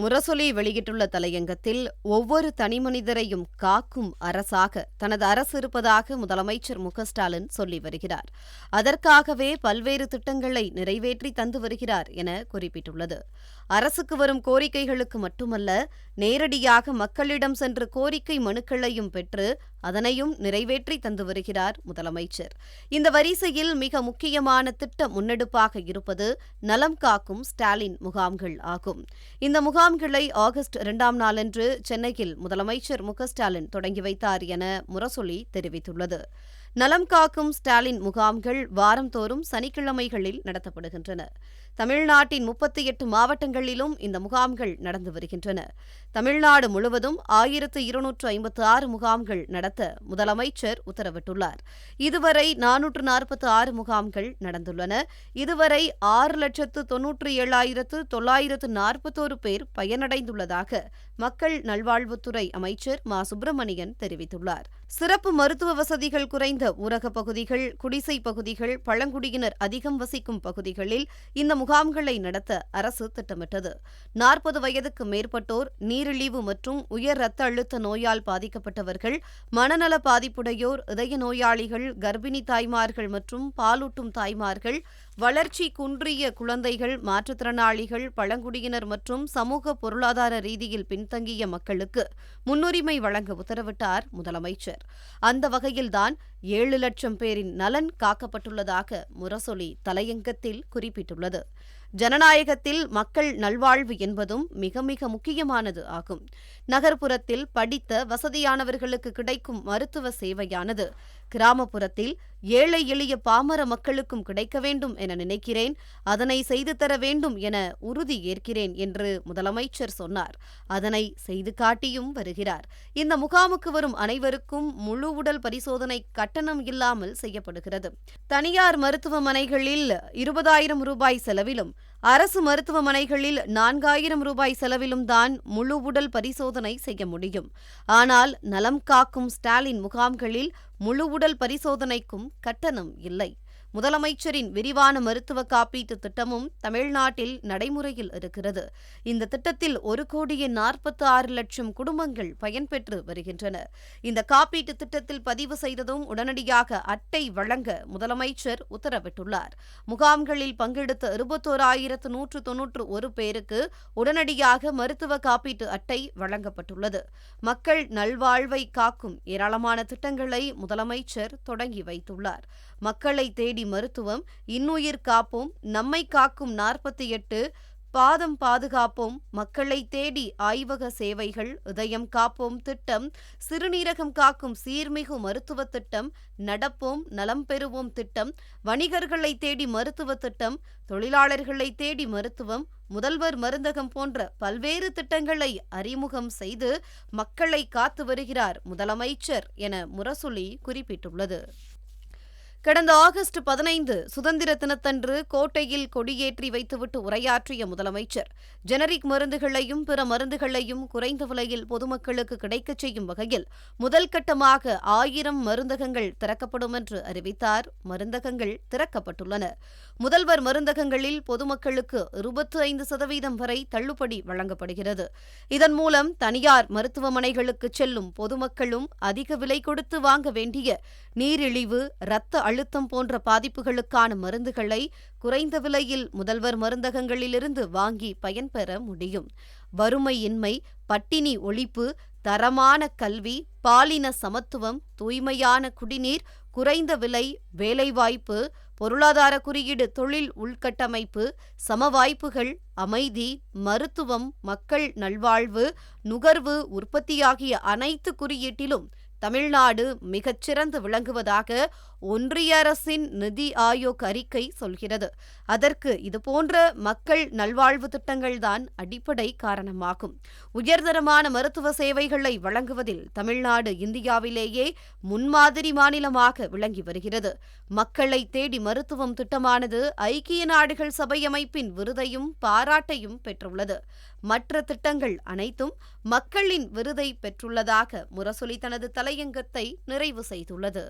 முரசொலி வெளியிட்டுள்ள தலையங்கத்தில் ஒவ்வொரு தனிமனிதரையும் காக்கும் அரசாக தனது அரசு இருப்பதாக முதலமைச்சர் மு ஸ்டாலின் சொல்லி வருகிறார். அதற்காகவே பல்வேறு திட்டங்களை நிறைவேற்றி தந்து வருகிறார் என குறிப்பிட்டுள்ளது. அரசுக்கு வரும் கோரிக்கைகளுக்கு மட்டுமல்ல நேரடியாக மக்களிடம் சென்று கோரிக்கை மனுக்களையும் பெற்று அதனையும் நிறைவேற்றி தந்து வருகிறார் முதலமைச்சர். இந்த வரிசையில் மிக முக்கியமான திட்ட முன்னெடுப்பாக இருப்பது நலம் காக்கும் ஸ்டாலின் முகாம்கள் ஆகும். இந்த முகாம் முகாம்களை ஆகஸ்ட் இரண்டாம் நாளன்று சென்னையில் முதலமைச்சர் மு ஸ்டாலின் தொடங்கி வைத்தார் என முரசொலி தெரிவித்துள்ளது. நலம் காக்கும் ஸ்டாலின் முகாம்கள் வாரந்தோறும் சனிக்கிழமைகளில் நடத்தப்படுகின்றன. தமிழ்நாட்டின் முப்பத்தி எட்டு மாவட்டங்களிலும் இந்த முகாம்கள் நடந்து வருகின்றன. தமிழ்நாடு முழுவதும் ஆயிரத்து இருநூற்று ஐம்பத்து ஆறு முகாம்கள் நடத்த முதலமைச்சர் உத்தரவிட்டுள்ளார். இதுவரை நானூற்று நாற்பத்தி ஆறு முகாம்கள் நடந்துள்ளன. இதுவரை ஆறு லட்சத்து தொன்னூற்றி ஏழாயிரத்து தொள்ளாயிரத்து நாற்பத்தோரு பேர் பயனடைந்துள்ளதாக மக்கள் நல்வாழ்வுத்துறை அமைச்சர் மா. சுப்பிரமணியன் தெரிவித்துள்ளார். சிறப்பு மருத்துவ வசதிகள் குறைந்த ஊரகப் பகுதிகள் குடிசை பகுதிகள் பழங்குடியினர் அதிகம் வசிக்கும் பகுதிகளில் இந்த முகாம்களை நடத்த அரசு திட்டமிட்டது. நாற்பது வயதுக்கு மேற்பட்டோர் நீரிழிவு மற்றும் உயர் இரத்த அழுத்த நோயால் பாதிக்கப்பட்டவர்கள் மனநல பாதிப்புடையோர் இதய நோயாளிகள் கர்ப்பிணி தாய்மார்கள் மற்றும் பாலூட்டும் தாய்மார்கள் வளர்ச்சி குன்றிய குழந்தைகள் மாற்றுத்திறனாளிகள் பழங்குடியினர் மற்றும் சமூக பொருளாதார ரீதியில் பின் பின்தங்கிய மக்களுக்கு முன்னுரிமை வழங்க உத்தரவிட்டார் முதலமைச்சர். அந்த வகையில்தான் ஏழு லட்சம் பேரின் நலன் காக்கப்பட்டுள்ளதாக முரசொலி தலையங்கத்தில் குறிப்பிட்டுள்ளது. ஜனநாயகத்தில் மக்கள் நல்வாழ்வு என்பதும் மிக மிக முக்கியமானது ஆகும். நகர்ப்புறத்தில் படித்த வசதியானவர்களுக்கு கிடைக்கும் மருத்துவ சேவையானது கிராமப்புறத்தில் ஏழை எளிய பாமர மக்களுக்கும் கிடைக்க வேண்டும் என நினைக்கிறேன். அதனை செய்து தர வேண்டும் என உறுதி ஏற்கிறேன் என்று முதலமைச்சர் சொன்னார். அதனை செய்து காட்டியும் வருகிறார். இந்த முகாமுக்கு வரும் அனைவருக்கும் முழு உடல் பரிசோதனை கட்டணம் இல்லாமல் செய்யப்படுகிறது. தனியார் மருத்துவமனைகளில் இருபதாயிரம் ரூபாய் செலவிலும் அரசு மருத்துவமனைகளில் நான்காயிரம் ரூபாய் செலவிலும் தான் முழு உடல் பரிசோதனை செய்ய முடியும். ஆனால் நலம் காக்கும் ஸ்டாலின் முகாம்களில் முழு உடல் பரிசோதனைக்கும் கட்டணம் இல்லை. முதலமைச்சரின் விரிவான மருத்துவ காப்பீட்டு திட்டமும் தமிழ்நாட்டில் நடைமுறையில் இருக்கிறது. இந்த திட்டத்தில் ஒரு கோடியே நாற்பத்தி ஆறு லட்சம் குடும்பங்கள் பயன்பெற்று வருகின்றன. இந்த காப்பீட்டு திட்டத்தில் பதிவு செய்ததும் உடனடியாக அட்டை வழங்க முதலமைச்சர் உத்தரவிட்டுள்ளார். முகாம்களில் பங்கெடுத்த இருபத்தோராயிரத்து நூற்று தொன்னூற்று ஒரு பேருக்கு உடனடியாக மருத்துவ காப்பீட்டு அட்டை வழங்கப்பட்டுள்ளது. மக்கள் நல்வாழ்வை காக்கும் ஏராளமான திட்டங்களை முதலமைச்சர் தொடங்கி வைத்துள்ளார். மக்களை தேடி மருத்துவம் இன்னுயிர் காப்போம் நம்மை காக்கும் நாற்பத்தி எட்டு பாதம் பாதுகாப்போம் மக்களை தேடி ஆய்வக சேவைகள் இதயம் காப்போம் திட்டம் சிறுநீரகம் காக்கும் சீர்மிகு மருத்துவ திட்டம் நடப்போம் நலம் பெறுவோம் திட்டம் வணிகர்களை தேடி மருத்துவ திட்டம் தொழிலாளர்களை தேடி மருத்துவம் முதல்வர் மருந்தகம் போன்ற பல்வேறு திட்டங்களை அறிமுகம் செய்து மக்களை காத்து வருகிறார் முதலமைச்சர் என முரசொலி குறிப்பிட்டுள்ளது. கடந்த ஆகஸ்ட் பதினைந்து சுதந்திர தினத்தன்று கோட்டையில் கொடியேற்றி வைத்துவிட்டு உரையாற்றிய முதலமைச்சர் ஜெனரிக் மருந்துகளையும் பிற மருந்துகளையும் குறைந்த விலையில் பொதுமக்களுக்கு கிடைக்கச் செய்யும் வகையில் முதல் கட்டமாக ஆயிரம் மருந்தகங்கள் திறக்கப்படும் என்று அறிவித்தார். மருந்தகங்கள் திறக்கப்பட்டுள்ளன. முதல்வர் மருந்தகங்களில் பொதுமக்களுக்கு இருபத்தி ஐந்து சதவீதம் வரை தள்ளுபடி வழங்கப்படுகிறது. இதன் மூலம் தனியார் மருத்துவமனைகளுக்கு செல்லும் பொதுமக்களும் அதிக விலை கொடுத்து வாங்க வேண்டிய நீரிழிவு இரத்த அழுத்தம் போன்ற பாதிப்புகளுக்கான மருந்துகளை குறைந்த விலையில் முதல்வர் மருந்தகங்களிலிருந்து வாங்கி பயன்பெற முடியும். வறுமையின்மை பட்டினி ஒழிப்பு தரமான கல்வி பாலின சமத்துவம் தூய்மையான குடிநீர் குறைந்த விலை வேலைவாய்ப்பு பொருளாதார குறியீடு தொழில் உள்கட்டமைப்பு சம வாய்ப்புகள் அமைதி மருத்துவம் மக்கள் நல்வாழ்வு நுகர்வு உற்பத்தி ஆகிய அனைத்து குறியீட்டிலும் தமிழ்நாடு மிகச்சிறந்து விளங்குவதாக ஒன்றிய அரசின் நிதி ஆயோக் அறிக்கை சொல்கிறது. அதற்கு இதுபோன்ற மக்கள் நல்வாழ்வு திட்டங்கள்தான் அடிப்படை காரணமாகும். உயர்தரமான மருத்துவ சேவைகளை வழங்குவதில் தமிழ்நாடு இந்தியாவிலேயே முன்மாதிரி மாநிலமாக விளங்கி வருகிறது. மக்களை தேடி மருத்துவம் திட்டமானது ஐக்கிய நாடுகள் சபை அமைப்பின் விருதையும் பாராட்டையும் பெற்றுள்ளது. மற்ற திட்டங்கள் அனைத்தும் மக்களின் விருதை பெற்றுள்ளதாக முரசொலி தனது தலையங்கத்தை நிறைவு செய்துள்ளது.